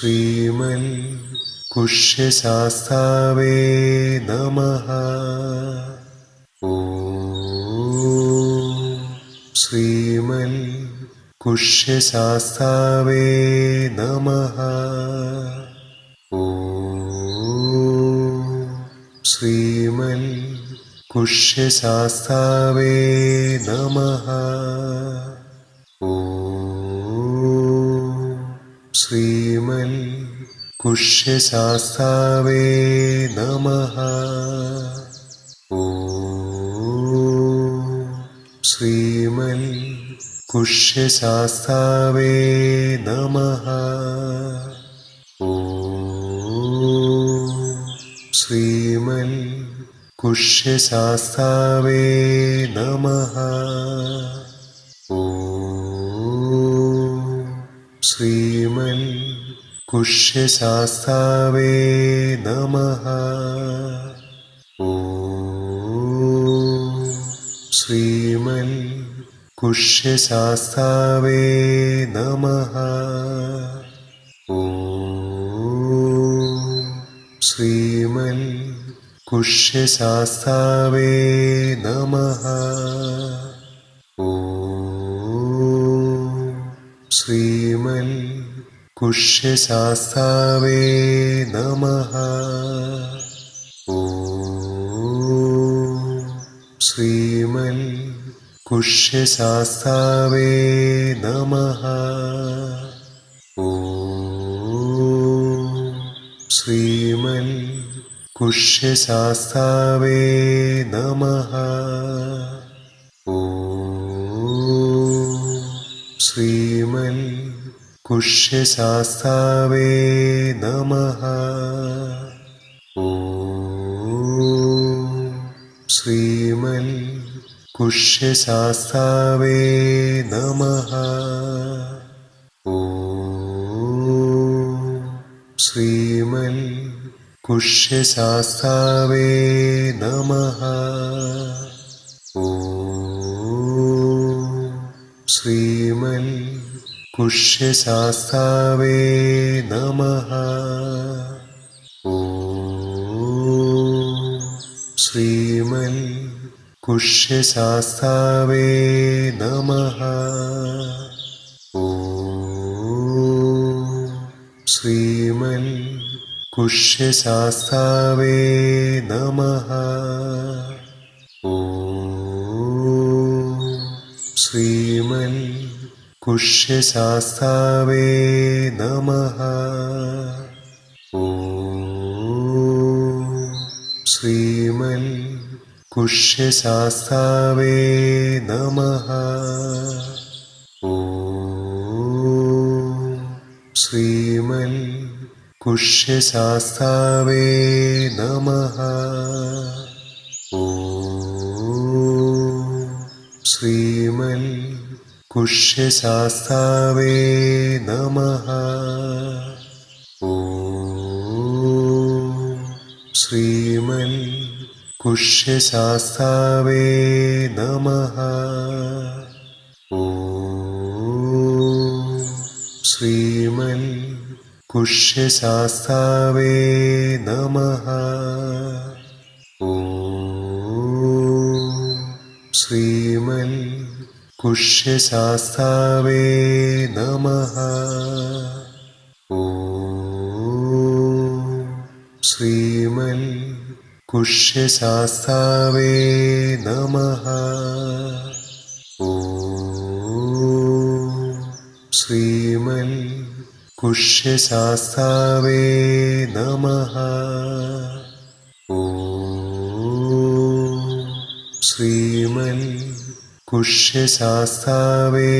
श्रीमल् कुशशास्त्रे नमः। ओ श्रीमल् कुशस्त्रे नमः। श्रीमल् कुशशास्त्रे नमः। ॐ श्री लि कुशशास्तावे नमः। ॐ श्रीमलि कुशशास्तावे नमः। ॐ श्रीमलि कुशशास्तावे नमः। श्रीमन् पुष्यशास्तावे नमः। ओ श्रीमल् कुशशास्तावे नमः। ओ श्रीमल् कुशशास्तावे नमः। श्रीमल् कुशशास्तावे नमः। ओ श्रीमल् कुशशास्तावे नमः। ओ श्रीमल् कुशशास्तावे नमः। श्रीमलि कुशशास्तावे नमः। ओ श्रीमलि कुशस्तावे नमः। ओ श्रीमलि कुशशास्तावे नमः। श्रीमल् कुशशास्तावे दमः ओ श्रीमल् नमः। ॐ श्रीमल् कुशशास्तावे दमः श्रीमन् पुष्यशास्तावे नमः। श्रीमन् पुष्यशास्तावे नमः। श्रीमन् पुष्यशास्तावे नमः। ॐ श्रीमल् कुशशास्त्रा नमः। ॐ श्रीमल् कुशशास्त्रे नमः। श्रीमल् कुशशास्त्रे नमः। കുഷ്യശാസ്താവേ നമ ശ്രീമൽ കുഷ്യശാസ്താവേ നമ ശ്രീമൽ കുഷ്യശാസ്താവേ നമ ശ്രീമൽ कुष्यशास्तावे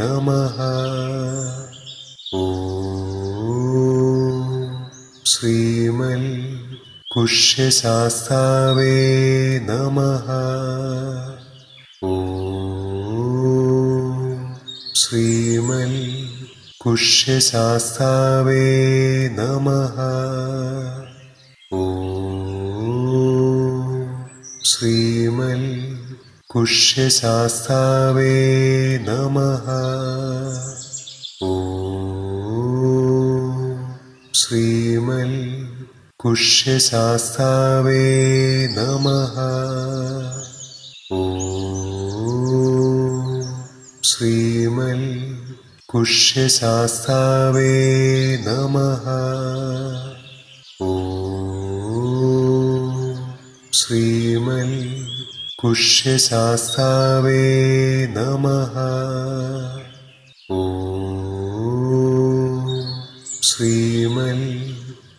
नमः। ॐ श्रीमल् कुष्यशास्तावे नमः। ॐ श्रीमल् कुष्यशास्तावे नमः। कुष्यशास्तावे नमः। ॐ श्रीमल् कुष्यशास्तावे नमः। ॐ श्रीमल् कुष्यशास्तावे नमः। പുഷ്യശാസ്താവേ നമ ശ്രീമൽ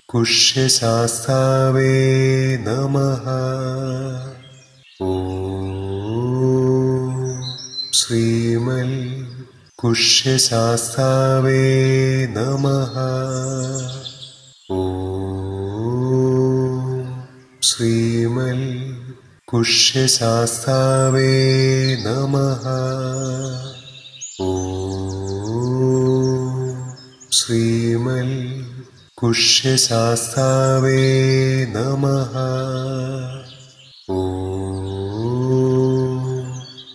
കുഷ്യശാസ്താവേ നമ ശ്രീമൽ കുഷ്യശാസ്താവേ നമ ശ്രീമൽ पुष्यशास्तावे नमः। ओ श्रीमल् पुष्यशास्तावे नमः। ओ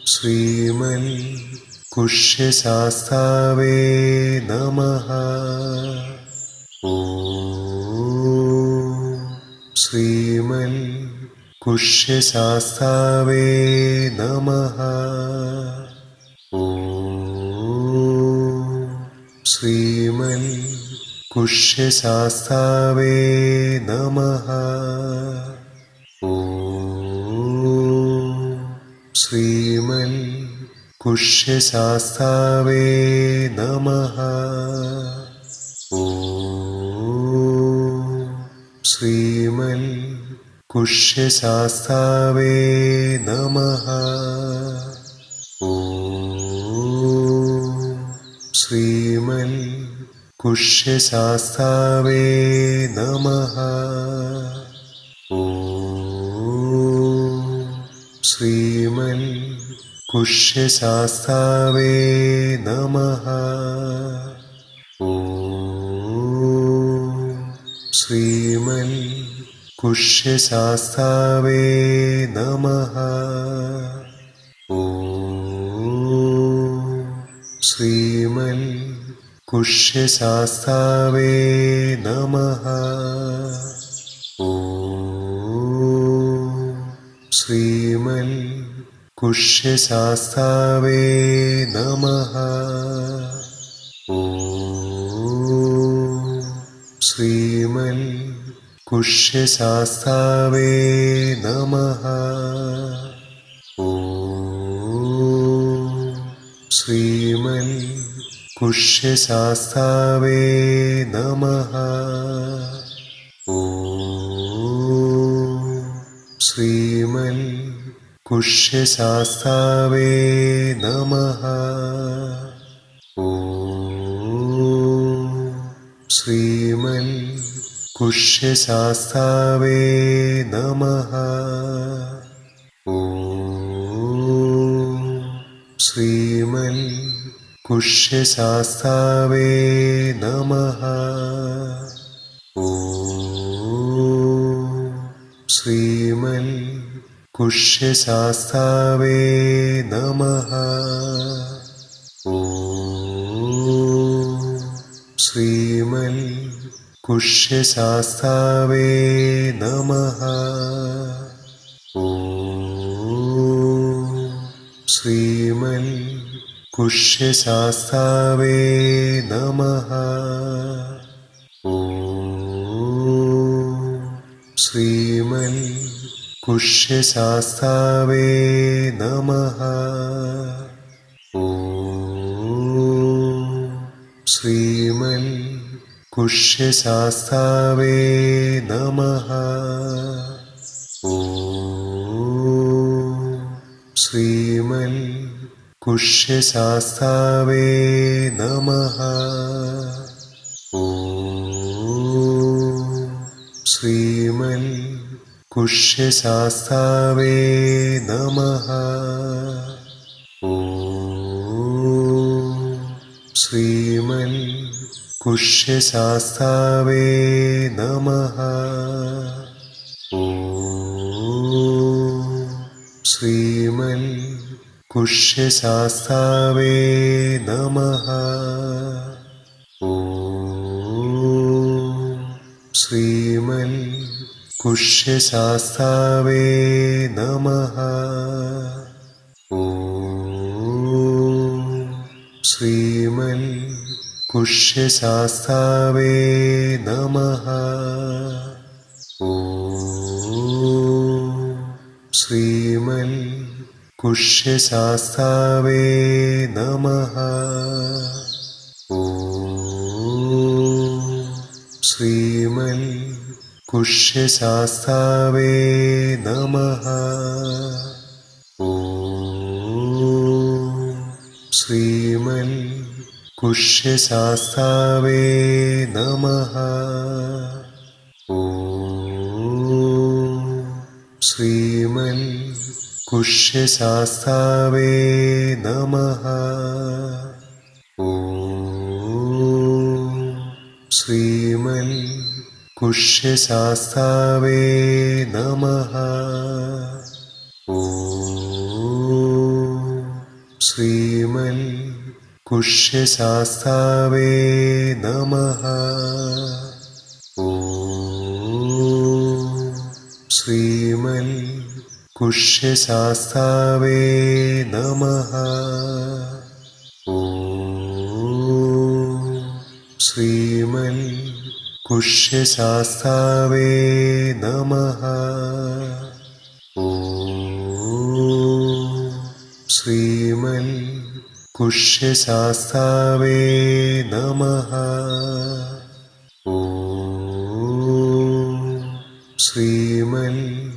श्रीमल् पुष्यशास्तावे नमः। पुष्यशास्तावे नमः। ॐ श्रीमयि पुष्यशास्तावे नमः। ॐ श्रीमयि पुष्यशास्तावे नमः। ॐ श्रीमयि കുഷ്യശാസ്താവേ നമ. ഓ ശ്രീമൽ കുഷ്യശാസ്താവേ നമ. ഓ ശ്രീമൽ കുഷ്യശാസ്താവേ कुशशास्तावे नमः। ॐ श्रीमल् कुशशास्तावे नमः। ॐ श्रीमल् कुशशास्तावे नमः। ॐ श्रीमल् कुष्यशास्तावे नमः। ॐ श्रीमन् कुष्यशास्तावे नमः। ॐ श्रीमन् कुष्यशास्तावे नमः। ॐ श्रीमन् कुष्यशास्तावे नमः। ॐ श्रीमन् कुष्यशास्तावे नमः। ॐ श्रीमन् कुष्यशास्तावे नमः। ॐ श्रीमन् കുഷ്യശാസ്താവേ നമ ശ്രീമൽ കുഷ്യശാസ്താവേ നമ ശ്രീമൽ കുഷ്യശാസ്താവേ നമ ശ്രീമൽ पुष्यशास्तावे नमः। ॐ श्रीमल् पुष्यशास्तावे नमः। ॐ श्रीमल् पुष्यशास्तावे नमः। कुश्यशास्तावे नमः। ॐ श्रीमल् कुश्यशास्तावे नमः। ॐ श्रीमल् कुश्यशास्तावे नमः। पुष्यशास्तावे नमः। ॐ श्रीमल् पुष्यशास्तावे नमः। ॐ श्रीमल् पुष्यशास्तावे नमः। ॐ श्रीमल् कुष्यशास्तावे नमः। ॐ श्रीमन् कुष्यशास्तावे नमः। ॐ श्रीमन् कुष्यशास्तावे नमः। ॐ श्रीमन् കുഷ്യശാസ്താവേ നമ. ശ്രീമൽ കുഷ്യശാസ്താവേ നമ. ശ്രീമൽ കുഷ്യശാസ്താവേ നമ. ശ്രീമൽ कुष्यशास्तावे नमः। ॐ श्रीमन्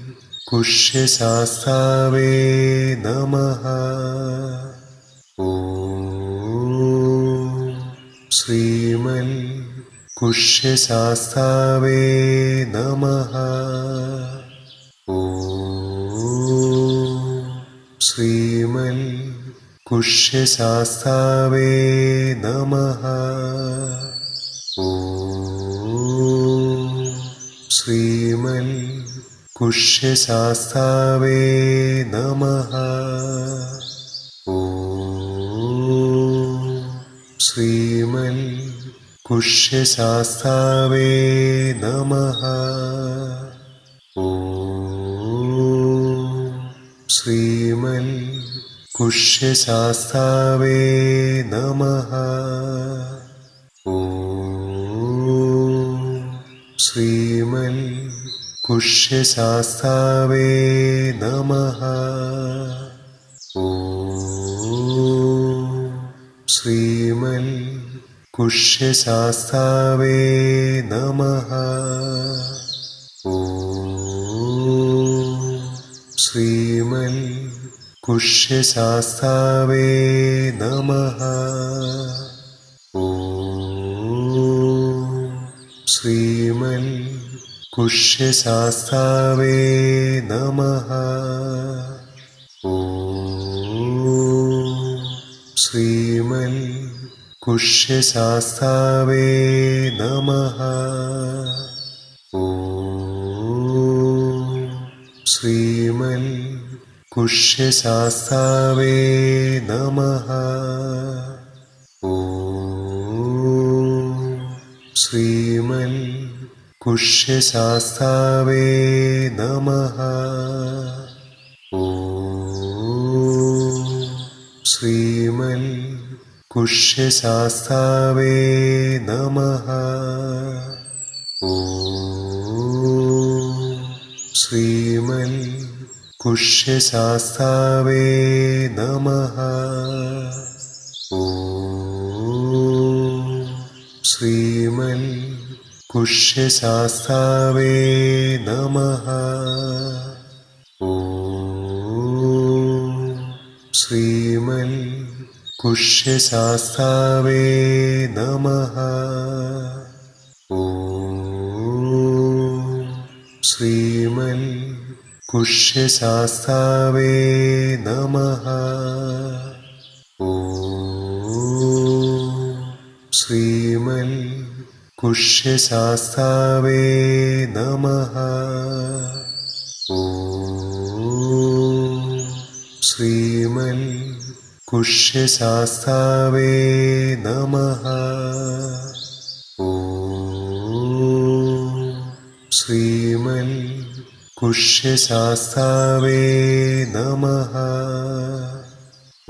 कुष्यशास्तावे नमः। ॐ श्रीमन् कुष्यशास्तावे नमः। ॐ श्रीमन् പുഷ്യശാസ്താവേ നമ ശ്രീമൽ പുഷ്യശാസ്താവേ നമ ശ്രീമൽ പുഷ്യശാസ്താവേ നമ ശ്രീമൽ कुष्यशास्तावे नमः। ॐ श्रीमन् कुष्यशास्तावे नमः। ॐ श्रीमन् कुष्यशास्तावे नमः। ॐ श्रीमन् कुष्यशास्तावे नमः। ॐ श्रीमन् कुष्यशास्तावे नमः। ॐ श्रीमन् कुष्यशास्तावे नमः। ॐ श्रीमन् कुश्यशास्तावे नमः। ॐ श्रीमल् कुश्यशास्तावे नमः। ॐ श्रीमल् कुशशास्तावे नमः। ॐ श्रीमल् कुष्यशास्तावे नमः। ॐ श्रीमन् कुष्यशास्तावे नमः। ॐ श्रीमन् कुष्यशास्तावे नमः। ॐ श्रीमन् कुष्यशास्तावे नमः। ॐ श्रीमन् कुष्यशास्तावे नमः। ॐ श्रीमन् कुष्यशास्तावे नमः कुष्यशास्तावे नमः।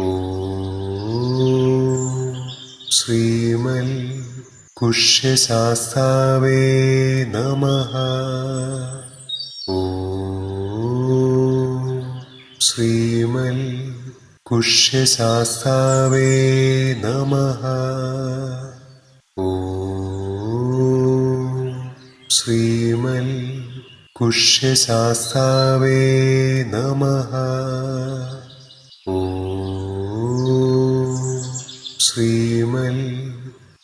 ॐ श्रीमल् कुष्यशास्तावे नमः। ॐ श्रीमल् कुष्यशास्तावे नमः। ॐ श्रीमल् कुष्यशास्तावे नमः। ॐ श्रीमल्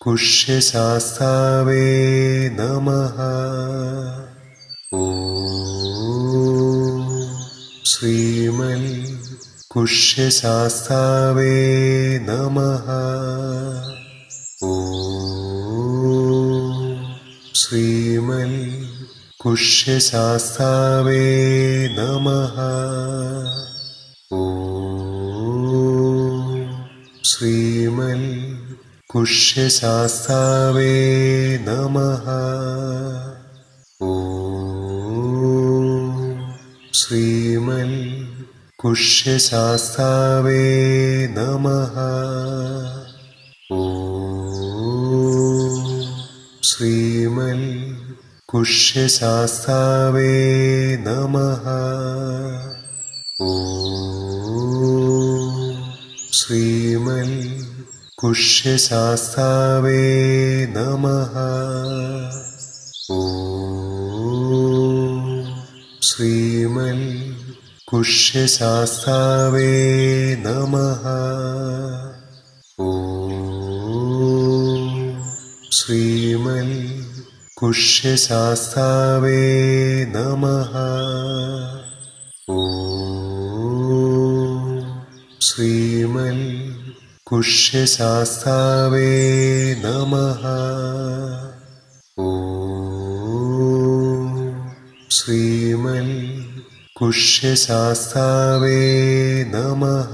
कुष्यशास्तावे नमः। ॐ श्रीमल् कुष्यशास्तावे नमः। ॐ श्रीमल् कुष्यशास्तावे नमः। ॐ श्रीमल् कुष्यशास्तावे नमः। ॐ श्रीमल् कुष्यशास्तावे नमः। ॐ श्रीमल् कुष्यशास्तावे नमः। ॐ श्रीमल् कुष्यशास्तावे नमः। ॐ श्रीमल् कुष्यशास्तावे नमः कुष्यशास्तावे नमः। ॐ श्रीमल् कुष्यशास्तावे नमः। ॐ श्रीमल् कुष्यशास्तावे नमः